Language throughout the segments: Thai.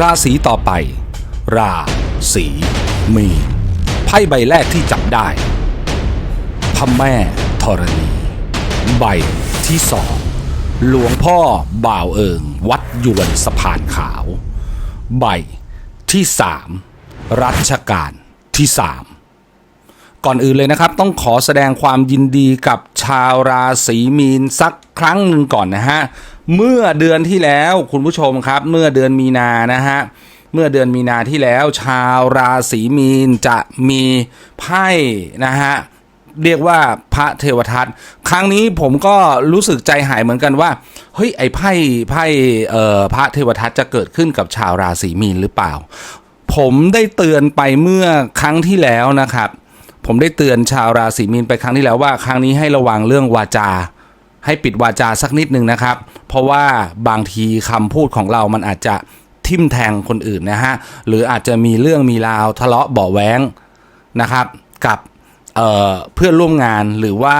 ราศีต่อไป ราศีมีนไพ่ใบแรกที่จับได้พระแม่ธรณี ใบที่สองหลวงพ่อบ่าวเอิง วัดยวนสะพานขาว ใบที่สามรัชกาลที่สามก่อนอื่นเลยนะครับ ต้องขอแสดงความยินดีกับชาวราศีมีนสักครั้งหนึ่งก่อนนะฮะ เมื่อเดือนที่แล้วคุณผู้ชมครับ เมื่อเดือนมีนานะฮะเมื่อเดือนมีนาที่แล้วชาวราศีมีนจะมีไพ่นะฮะเรียกว่าพระเทวทัตครั้งนี้ผมก็รู้สึกใจหายเหมือนกันว่าเฮ้ยไอ้ไพ่ไพ่เอ่อพระเทวทัตจะเกิดขึ้นกับชาวราศีมีนหรือเปล่า ผมได้เตือนไปเมื่อครั้งที่แล้วนะครับ ผมได้เตือนชาวราศีมีนไปครั้งที่แล้วว่า ครั้งนี้ให้ระวังเรื่องวาจา ให้ปิดวาจาสักนิดนึงนะครับ เพราะว่าบางทีคำพูดของเรามันอาจจะทิ่มแทงคนอื่นนะฮะ หรืออาจจะมีเรื่องมีราวทะเลาะเบาแว้งนะครับ กับเเพื่อนร่วมงานหรือว่า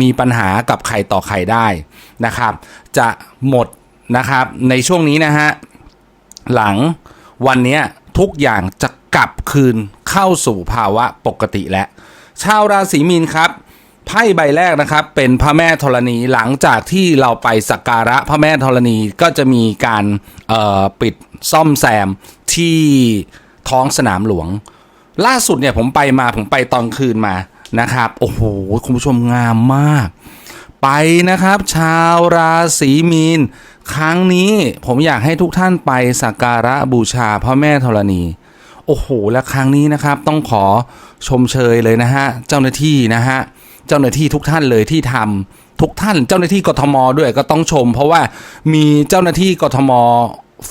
มีปัญหากับใครต่อใครได้นะครับ จะหมดนะครับในช่วงนี้นะฮะ หลังวันนี้ทุกอย่างจะกลับคืนเข้าสู่ภาวะปกติแล้วชาวราศีมีนครับ ไพ่ใบแรกนะครับเป็นพระแม่ธรณีหลังจากที่เราไปสักการะพระแม่ธรณีก็จะมีการปิดซ่อมแซมที่ท้องสนามหลวง ล่าสุดเนี่ยผมไปมาผมไปตอนคืนมานะครับ โอ้โห คุณผู้ชมงามมาก ไปนะครับ ชาวราศีมีน ครั้งนี้ผมอยากให้ทุกท่านไปสักการะบูชาพระแม่ธรณีโอ้โห และครั้งนี้นะครับต้องขอชมเชยเลยนะฮะ เจ้าหน้าที่นะฮะ เจ้าหน้าที่ทุกท่านเลยที่ทำทุกท่าน เจ้าหน้าที่กทมด้วยก็ต้องชม เพราะว่ามีเจ้าหน้าที่กทม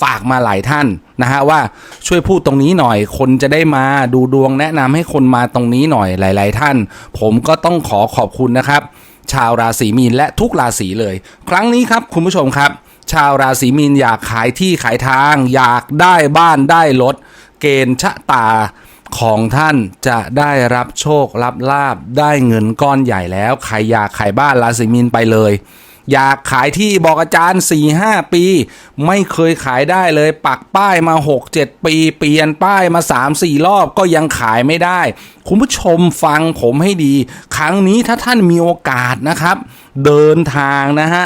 ฝากมาหลายท่านนะฮะว่าช่วยพูดตรงนี้หน่อย คนจะได้มาดูดวงแนะนำให้คนมาตรงนี้หน่อยหลาย ๆ ท่าน ผมก็ต้องขอขอบคุณนะครับ ชาวราศีมีนและทุกราศีเลย ครั้งนี้ครับคุณผู้ชมครับ ชาวราศีมีนอยากขายที่ขายทาง อยากได้บ้านได้รถเกณฑ์ชะตา ของท่านจะได้รับโชครับลาบได้เงินก้อนใหญ่แล้ว ใครอยากขายบ้านราศีมีนไปเลย อยากขายที่บอกอาจารย์ 4 5 ปี ไม่เคยขายได้เลย ปักป้ายมา 6 7 ปี เปลี่ยนป้ายมา 3 4 รอบก็ยังขายไม่ได้ คุณผู้ชมฟังผมให้ดี ครั้งนี้ถ้าท่านมีโอกาสนะครับ เดินทางนะฮะ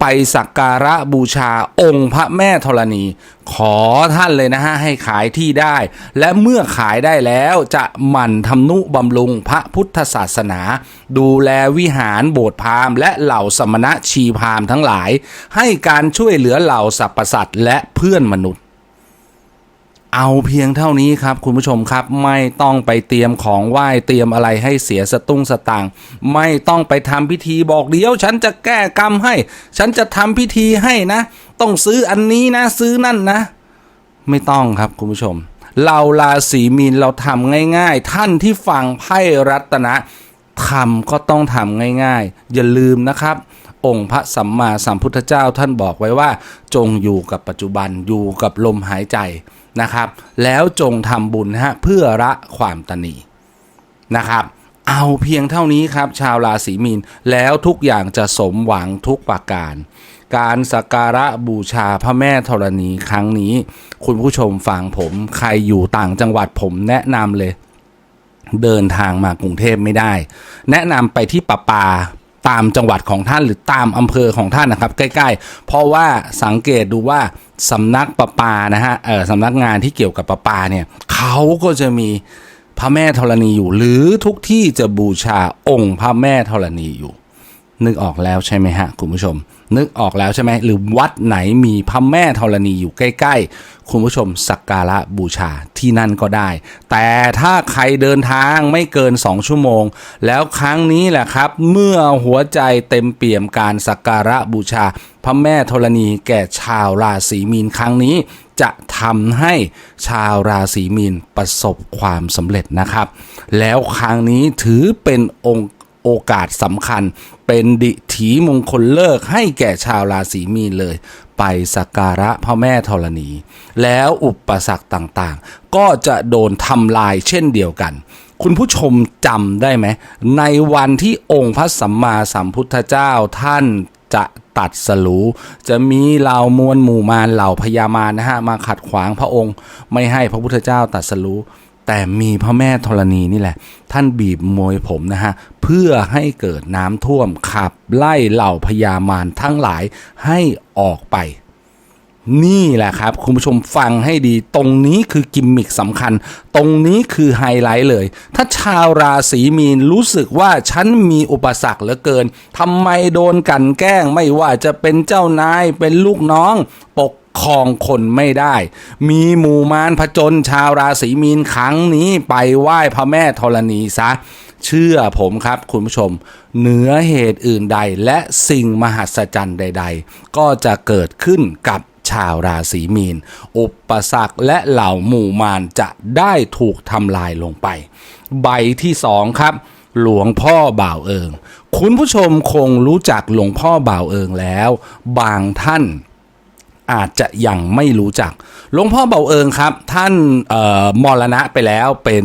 ไปสักการะบูชาองค์พระแม่ธรณี ขอท่านเลยนะฮะ ให้ขายที่ได้ และเมื่อขายได้แล้วจะหมั่นทำนุบำรุงพระพุทธศาสนา ดูแลวิหารโบสถ์พราหมณ์และเหล่าสมณะชีพราหมณ์ทั้งหลาย ให้การช่วยเหลือเหล่าสรรพสัตว์และเพื่อนมนุษย์ เอาเพียงเท่านี้ครับคุณผู้ชมครับไม่ต้องไปเตรียมของไหว้เตรียมอะไรให้เสียสตุ้งสตางค์ไม่ต้องไปทำพิธีบอกเดี๋ยวฉันจะแก้กรรมให้ ฉันจะทำพิธีให้นะ ต้องซื้ออันนี้นะซื้อนั่นนะ ไม่ต้องครับคุณผู้ชม เราราศีมีนเราทำง่าย ๆ ท่านที่ฟังไพ่รัตนะทำก็ต้องทำง่ายๆ อย่าลืมนะครับ องค์พระสัมมาสัมพุทธเจ้าท่านบอกไว้ว่า จงอยู่กับปัจจุบันอยู่กับลมหายใจ นะครับ แล้วจงทำบุญฮะเพื่อละความตนีนะครับเอาเพียงเท่านี้ครับ ชาวราศีมีนแล้วทุกอย่างจะสมหวังทุกประการ การสักการะบูชาพระแม่ธรณีครั้งนี้ คุณผู้ชมฟังผมใครอยู่ต่างจังหวัดผมแนะนำเลย เดินทางมากรุงเทพไม่ได้ แนะนำไปที่ปะปา ตามจังหวัดของท่านหรือตามอำเภอของท่านนะครับ ใกล้ ๆ เพราะว่าสังเกตดูว่าสำนักประปานะฮะเออสำนักงานที่เกี่ยวกับประปาเนี่ยเขาก็จะมีพระแม่ธรณีอยู่ หรือทุกที่จะบูชาองค์พระแม่ธรณีอยู่ นึกออกแล้วใช่ไหมฮะคุณผู้ชม นึกออกแล้วใช่ไหมหรือวัดไหนมีพระแม่ธรณีอยู่ใกล้ๆ คุณผู้ชมสักการะบูชาที่นั่นก็ได้ แต่ถ้าใครเดินทางไม่เกิน 2 ชั่วโมง แล้วครั้งนี้แหละครับ เมื่อหัวใจเต็มเปี่ยมการสักการะบูชา พระแม่ธรณีแก่ชาวราศีมีนครั้งนี้ จะทำให้ชาวราศีมีนประสบความสำเร็จนะครับ แล้วครั้งนี้ถือเป็นองค์โอกาสสำคัญ เป็นดิถีมงคลเลิกให้แก่ชาวราศีมีนเลย ไปสักการะพระแม่ธรณี แล้วอุปสรรคต่างๆ ก็จะโดนทำลายเช่นเดียวกัน คุณผู้ชมจำได้ไหม ในวันที่องค์พระสัมมาสัมพุทธเจ้าท่านจะตัดสรู้จะมีเหล่ามวลหมู่มารเหล่าพญามารนะฮะมาขัดขวางพระองค์ ไม่ให้พระพุทธเจ้าตัดสรู้ แต่มีพระแม่ธรณีนี่แหละ ท่านบีบมวยผมนะฮะ เพื่อให้เกิดน้ำท่วมขับไล่เหล่าพญามารทั้งหลายให้ออกไป นี่แหละครับ คุณผู้ชมฟังให้ดี ตรงนี้คือกิมมิคสำคัญ ตรงนี้คือไฮไลท์เลย ถ้าชาวราศีมีนรู้สึกว่าฉันมีอุปสรรคเหลือเกินทำไมโดนกันแกล้งไม่ว่าจะเป็นเจ้านายเป็นลูกน้อง ปก คองคนไม่ได้ มีหมู่มารผจญชาวราศีมีนครั้งนี้ไปไหว้พระแม่ธรณีซะ เชื่อผมครับคุณผู้ชม เหนือเหตุอื่นใดและสิ่งมหัศจรรย์ใด ๆ ก็จะเกิดขึ้นกับชาวราศีมีน อุปสรรคและเหล่าหมู่มารจะได้ถูกทำลายลงไป ใบที่สองครับ หลวงพ่อบ่าวเอิง คุณผู้ชมคงรู้จักหลวงพ่อบ่าวเอิงแล้ว บางท่าน อาจจะยังไม่รู้จัก หลวงพ่อเบาเอิงครับ ท่านมรณะไปแล้วเป็น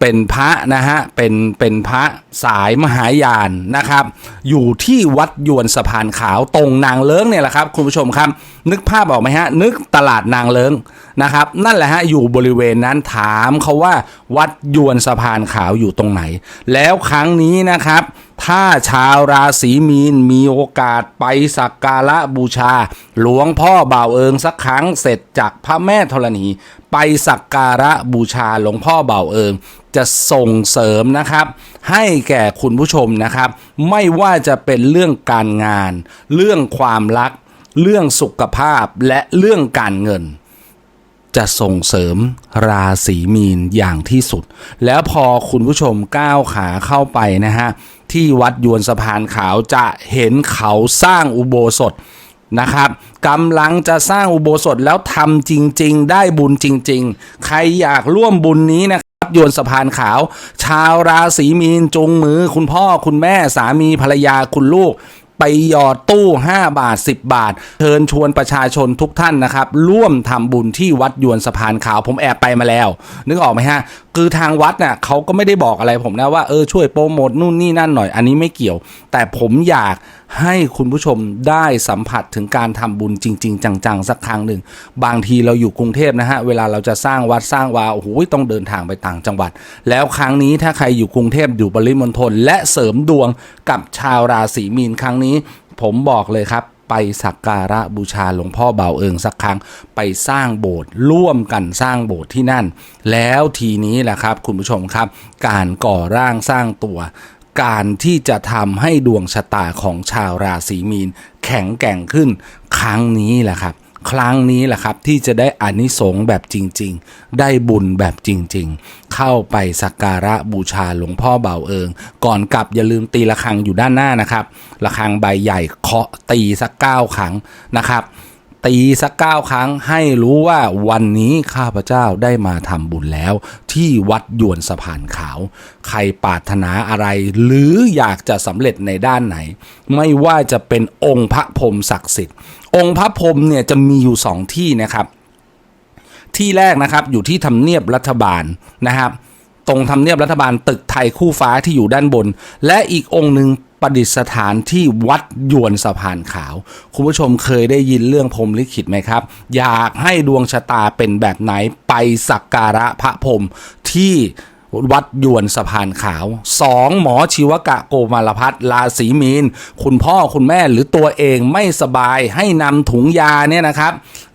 เป็นพระนะฮะ เป็นเป็นพระสายมหายานนะครับ อยู่ที่วัดยวนสะพานขาวตรงนางเลิ้งเนี่ยแหละครับ คุณผู้ชมครับ นึกภาพออกไหมฮะ นึกตลาดนางเลิงนะครับ นั่นแหละฮะ อยู่บริเวณนั้นถามเขาว่าวัดยวนสะพานขาวอยู่ตรงไหน แล้วครั้งนี้นะครับ ถ้าชาวราศีมีนมีโอกาสไปสักการะบูชา หลวงพ่อบ่าวเอิงสักครั้งเสร็จจากพระแม่ธรณี ไปสักการะบูชาหลวงพ่อบ่าวเอิงจะส่งเสริมนะครับ ให้แก่คุณผู้ชมนะครับ ไม่ว่าจะเป็นเรื่องการงาน เรื่องความรัก เรื่องสุขภาพและเรื่องการเงิน จะส่งเสริมราศีมีนอย่างที่สุด แล้วพอคุณผู้ชมก้าวขาเข้าไปนะฮะ ที่วัดยวนสะพานขาวจะเห็นเขาสร้างอุโบสถนะครับกำลังจะสร้างอุโบสถแล้วทำจริง ๆ ได้บุญจริง ๆ ใครอยากร่วมบุญนี้นะครับยวนสะพานขาว ชาวราศีมีนจุงมือ คุณพ่อคุณแม่สามีภรรยาคุณลูก ไปหยอดตู้ 5 บาท 10 บาทเชิญชวนประชาชนทุกท่านนะครับ ร่วมทำบุญที่วัดยวนสะพานขาวผมแอบไปมาแล้ว นึกออกไหมฮะคือทางวัดน่ะเขาก็ไม่ได้บอกอะไรผมนะว่าเออช่วยโปรโมทนู่นนี่นั่นหน่อย อันนี้ไม่เกี่ยว แต่ผมอยากให้คุณผู้ชมได้สัมผัสถึงการทำบุญจริง ๆ จังๆ สักครั้งหนึ่ง บางทีเราอยู่กรุงเทพนะฮะ เวลาเราจะสร้างวัดสร้างวาโอ้โหต้องเดินทางไปต่างจังหวัด แล้วครั้งนี้ถ้าใครอยู่กรุงเทพอยู่ปริมณฑลและเสริมดวงกับชาวราศีมีนครั้งนี้ ผมบอกเลยครับ ไปสักการะบูชาหลวงพ่อเบาเอิงสักครั้งไปสร้างโบสถ์ร่วมกันสร้างโบสถ์ที่นั่น แล้วทีนี้แหละครับคุณผู้ชมครับ การก่อร่างสร้างตัว การที่จะทำให้ดวงชะตาของชาวราศีมีน แข็งแกร่งขึ้นครั้งนี้แหละครับ ครั้งนี้แหละครับที่จะได้อานิสงส์แบบจริง ๆ ได้บุญแบบจริง ๆ เข้าไปสักการะบูชาหลวงพ่อเบาเอิง ก่อนกลับอย่าลืมตีระฆังอยู่ด้านหน้านะครับ ระฆังใบใหญ่เคาะตีสักเก้าครั้งนะครับ ตีสักเก้าครั้งให้รู้ว่าวันนี้ข้าพเจ้าได้มาทำบุญแล้ว ที่วัดยวนสะพานขาว ใครปรารถนาอะไร หรืออยากจะสำเร็จในด้านไหน ไม่ว่าจะเป็นองค์พระพรมศักดิ์สิทธิ์ องค์พระพรมเนี่ยจะมีอยู่สองที่นะครับ ที่แรกนะครับอยู่ที่ทำเนียบรัฐบาลนะครับ ตรงทำเนียบรัฐบาลตึกไทยคู่ฟ้าที่อยู่ด้านบน และอีกองค์หนึ่ง ประดิษฐานที่วัดยวนสะพานขาว คุณผู้ชมเคยได้ยินเรื่องพรมลิขิตไหมครับ อยากให้ดวงชะตาเป็นแบบไหนไปสักการะพระพรมที่วัดยวนสะพานขาว 2. หมอชีวกะโกมารพัฒน์ราศีมีน คุณพ่อคุณแม่หรือตัวเองไม่สบายให้นำถุงยาเนี่ยนะครับ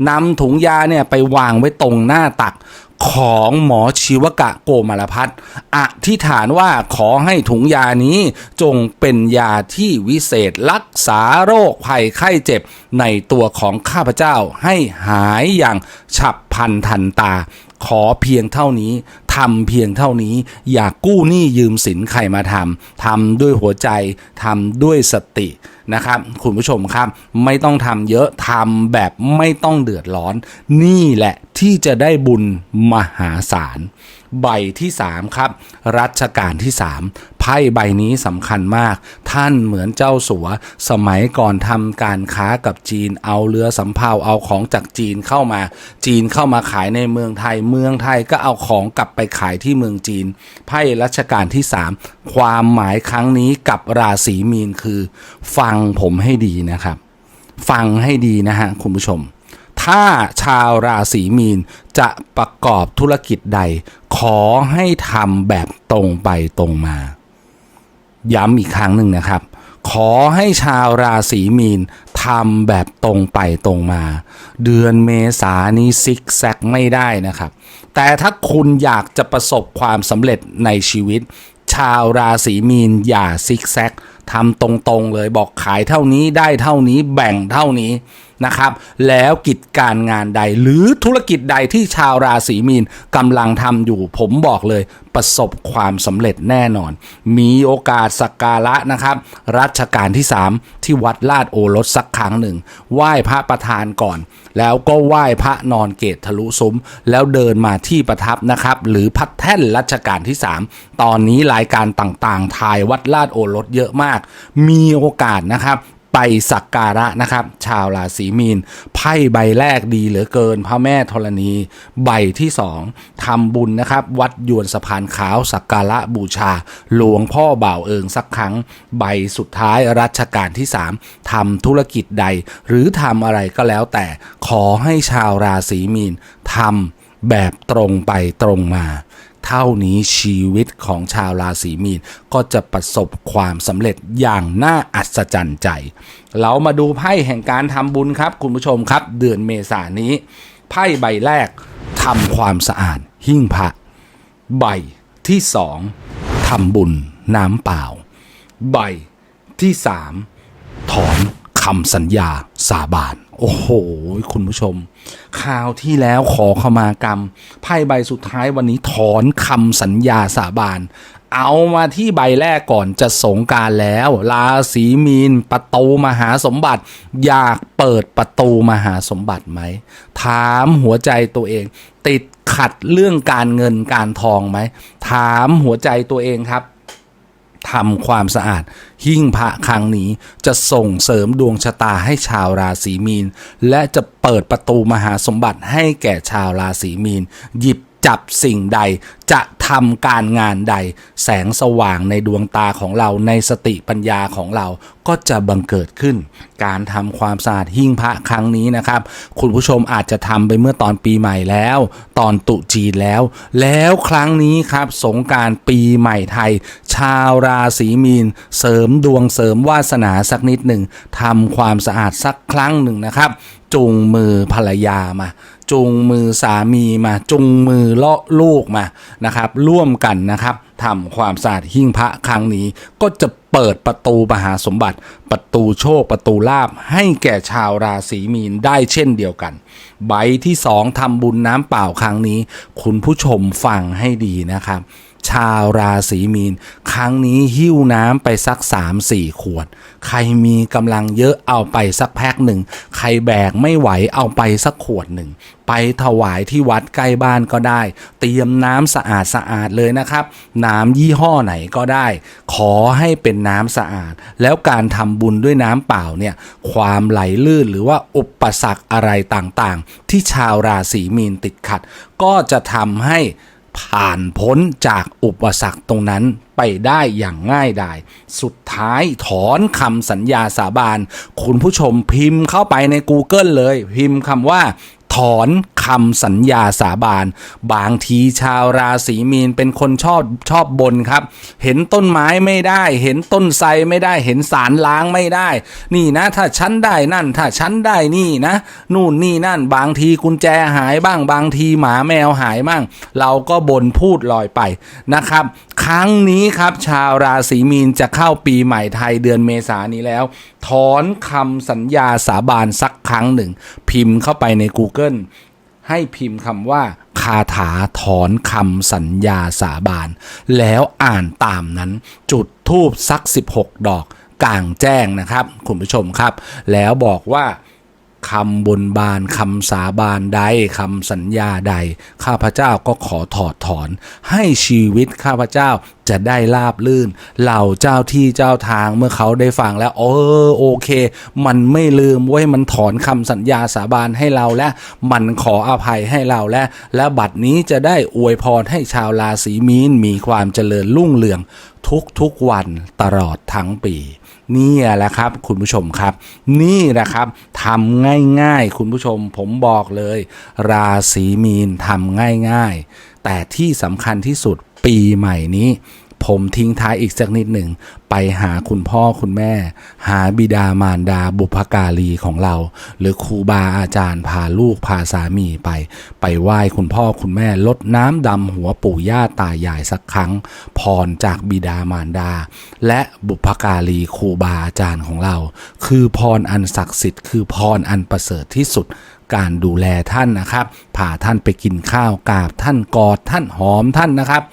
นำถุงยาเนี่ยไปวางไว้ตรงหน้าตัก ของหมอชีวกะโกมารพัฒน์อธิษฐานว่าขอให้ถุงยานี้จงเป็นยาที่วิเศษรักษาโรคภัยไข้เจ็บในตัวของข้าพเจ้าให้หายอย่างฉับพลันทันตา ขอเพียงเท่านี้ทำเพียงเท่านี้ อย่ากกู้หนี้ยืมสินใครมาทำทำด้วยหัวใจทำด้วยสตินะครับคุณผู้ชมครับ ไม่ต้องทำเยอะทำแบบไม่ต้องเดือดร้อน นี่แหละ ที่จะได้บุญมหาศาล ใบที่ 3 ครับ รัชกาลที่ 3 ไพ่ใบนี้สำคัญมาก ท่านเหมือนเจ้าสัว สมัยก่อนทำการค้ากับจีนเอาเรือสำเภาเอาของจากจีนเข้ามา จีนเข้ามาขายในเมืองไทย เมืองไทยก็เอาของกลับไปขายที่เมืองจีน ไพ่รัชกาลที่ 3 ความหมายครั้งนี้กับราศีมีนคือ ฟังผมให้ดีนะครับ ฟังให้ดีนะฮะคุณผู้ชม ถ้าชาวราศีมีนจะประกอบธุรกิจใด ขอให้ทำแบบตรงไปตรงมา ย้ำอีกครั้งหนึ่งนะครับ ขอให้ชาวราศีมีนทำแบบตรงไปตรงมา เดือนเมษานี้ซิกแซกไม่ได้นะครับ แต่ถ้าคุณอยากจะประสบความสำเร็จในชีวิต ชาวราศีมีนอย่าซิกแซกทำตรงๆเลยบอกขายเท่านี้ได้เท่านี้แบ่งเท่านี้ นะครับ แล้วกิจการงานใด หรือธุรกิจใดที่ชาวราศีมีนกำลังทำอยู่ ผมบอกเลยประสบความสำเร็จแน่นอน มีโอกาสสักการะนะครับ รัชกาลที่ 3 ที่วัดลาดโอรสสักครั้งหนึ่ง ไหว้พระประธานก่อน แล้วก็ไหว้พระนอนเกตทะลุซุ้ม แล้วเดินมาที่ประทับนะครับ หรือพัดแท่นรัชกาลที่ 3 ตอนนี้รายการต่างๆถ่ายวัดลาดโอรสเยอะมาก มีโอกาสนะครับ ไปสักการะนะครับ ชาวราศีมีนไพ่ใบแรกดีเหลือเกิน พระแม่ธรณี ใบที่สองทำบุญนะครับ วัดยวนสะพานขาวสักการะบูชา หลวงพ่อบ่าวเอิงสักครั้ง ใบสุดท้ายรัชกาลที่สามทำธุรกิจใด หรือทำอะไรก็แล้วแต่ขอให้ชาวราศีมีนทำแบบตรงไปตรงมา เท่านี้ชีวิตของชาวราศีมีนก็จะประสบความสำเร็จอย่างน่าอัศจรรย์ใจ เรามาดูไพ่แห่งการทำบุญครับ คุณผู้ชมครับ เดือนเมษายนนี้ ไพ่ใบแรกทำความสะอาดหิ้งพระใบที่สองทำบุญน้ำเปล่า ใบที่สามถอนคำสัญญาสาบาน โอ้โห คุณผู้ชมคราวที่แล้วขอขมากรรม ไพ่ใบสุดท้ายวันนี้ถอนคำสัญญาสาบาน เอามาที่ใบแรกก่อนจะสงการแล้วราศีมีนประตูมหาสมบัติ อยากเปิดประตูมหาสมบัติไหม ถามหัวใจตัวเอง ติดขัดเรื่องการเงินการทองไหม ถามหัวใจตัวเองครับ ทำความสะอาด หิ้งพระครั้งนี้จะส่งเสริมดวงชะตาให้ชาวราศีมีน และจะเปิดประตูมหาสมบัติให้แก่ชาวราศีมีน หยิบ จับสิ่งใด จะทำการงานใด แสงสว่างในดวงตาของเราในสติปัญญาของเราก็จะบังเกิดขึ้น การทำความสะอาดหิ้งพระครั้งนี้นะครับ คุณผู้ชมอาจจะทำไปเมื่อตอนปีใหม่แล้ว ตอนตุจีนแล้ว แล้วครั้งนี้ครับสงการปีใหม่ไทย ชาวราศีมีน เสริมดวงเสริมวาสนาสักนิดหนึ่งทำความสะอาดสักครั้งหนึ่งนะครับ จูงมือภรรยามา จูงมือสามีมาจูงมือเลาะลูกมานะครับ ร่วมกันนะครับทำความสะอาดหิ้งพระครั้งนี้ ก็จะเปิดประตูมหาสมบัติ ประตูโชคประตูลาภให้แก่ชาวราศีมีนได้เช่นเดียวกัน ใบที่สองทำบุญน้ำเปล่าครั้งนี้ คุณผู้ชมฟังให้ดีนะครับ ชาวราศีมีน ครั้งนี้หิ้วน้ำไปสัก 3-4 ขวด ใครมีกำลังเยอะเอาไปสักแพ็คหนึ่ง ใครแบกไม่ไหวเอาไปสักขวดหนึ่งไปถวายที่วัดใกล้บ้านก็ได้ เตรียมน้ำสะอาดสะอาดเลยนะครับ น้ำยี่ห้อไหนก็ได้ ขอให้เป็นน้ำสะอาด แล้วการทำบุญด้วยน้ำเปล่าเนี่ย ความไหลลื่นหรือว่าอุปสรรคอะไรต่างๆที่ชาวราศีมีนติดขัด ก็จะทำให้ผ่านพ้นจากอุปสรรคตรงนั้นไปได้อย่างง่ายดาย สุดท้ายถอนคำสัญญาสาบาน คุณผู้ชมพิมพ์เข้าไปใน Google เลย พิมพ์คำว่า ถอน คำสัญญาสาบาน บางทีชาวราศีมีนเป็นคนชอบชอบบนครับ เห็นต้นไม้ไม่ได้ เห็นต้นไทรไม่ได้ เห็นสารล้างไม่ได้ นี่นะ ถ้าฉันได้นั่น ถ้าฉันได้นี่นะ นู่นนี่นั่น บางทีกุญแจหายบ้าง บางทีหมาแมวหายบ้าง เราก็บนพูดลอยไปนะครับ ครั้งนี้ครับชาวราศีมีนจะเข้าปีใหม่ไทยเดือนเมษานนี้แล้ว ถอนคำสัญญาสาบานสักครั้งหนึ่ง พิมพ์เข้าไปใน Google ให้พิมพ์คำว่าคาถาถอนคำสัญญาสาบาน แล้วอ่านตามนั้น จุดทูบสัก 16 ดอกกลางแจ้งนะครับ คุณผู้ชมครับ แล้วบอกว่า คำบนบานคำสาบานใดคำสัญญาใด ข้าพเจ้าก็ขอถอดถอน ให้ชีวิตข้าพเจ้าจะได้ราบลื่น เหล่าเจ้าที่เจ้าทางเมื่อเขาได้ฟังแล้วเออโอเค มันไม่ลืมเว้ยมันถอนคำสัญญาสาบานให้เราและ มันขออภัยให้เราและ และบัดนี้จะได้อวยพรให้ชาวราศีมีนมีความเจริญรุ่งเรือง ทุกๆวันตลอดทั้งปี นี่แหละครับ คุณผู้ชมครับ นี่แหละครับทำง่ายๆ คุณผู้ชมผมบอกเลย ราศีมีนทำง่ายๆ แต่ที่สำคัญที่สุดปีใหม่นี้ ผมทิ้งท้ายอีกสักนิดหนึ่ง ไปหาคุณพ่อคุณแม่ หาบิดามารดาบุพการีของเรา หรือครูบาอาจารย์พาลูกพาสามีไป ไปไหว้คุณพ่อคุณแม่ลดน้ำดำหัวปู่ย่าตายายสักครั้งพรจากบิดามารดา และบุพการีครูบาอาจารย์ของเรา คือพรอันศักดิ์สิทธิ์คือพรอันประเสริฐที่สุดการดูแลท่านนะครับพาท่านไปกินข้าวกราบท่านกอดท่านหอมท่านนะครับ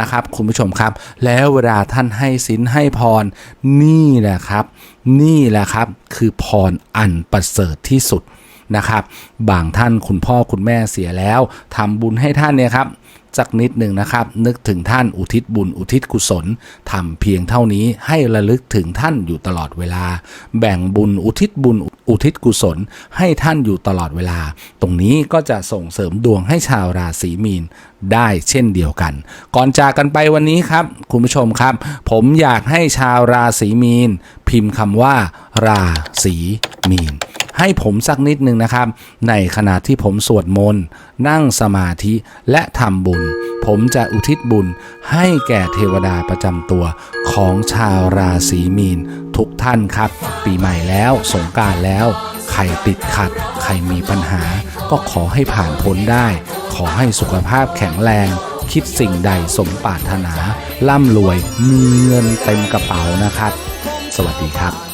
นะครับ คุณผู้ชมครับ แล้วเวลาท่านให้ศีลให้พรนี่แหละครับ นี่แหละครับ คือพรอันประเสริฐที่สุด นะครับ บางท่านคุณพ่อคุณแม่เสียแล้วทำบุญให้ท่านเนี่ยครับสักนิดหนึ่งนะครับ นึกถึงท่านอุทิศบุญอุทิศกุศลทำเพียงเท่านี้ให้ระลึกถึงท่านอยู่ตลอดเวลา แบ่งบุญอุทิศบุญอุทิศกุศล ให้ท่านอยู่ตลอดเวลา ตรงนี้ก็จะส่งเสริมดวงให้ชาวราศีมีนได้เช่นเดียวกัน ก่อนจากกันไปวันนี้ครับ คุณผู้ชมครับ ผมอยากให้ชาวราศีมีน พิมพ์คำว่า ราศีมีน ให้ผมสักนิดหนึ่งนะครับ ในขณะที่ผมสวดมนต์นั่งสมาธิและทำบุญ ผมจะอุทิศบุญให้แก่เทวดาประจำตัวของชาวราศีมีนทุกท่านครับ ปีใหม่แล้วสงการแล้วใครติดขัด ใครมีปัญหา ก็ขอให้ผ่านพ้นได้ ขอให้สุขภาพแข็งแรง คิดสิ่งใดสมปรารถนา ร่ำรวยมีเงินเต็มกระเป๋านะครับ สวัสดีครับ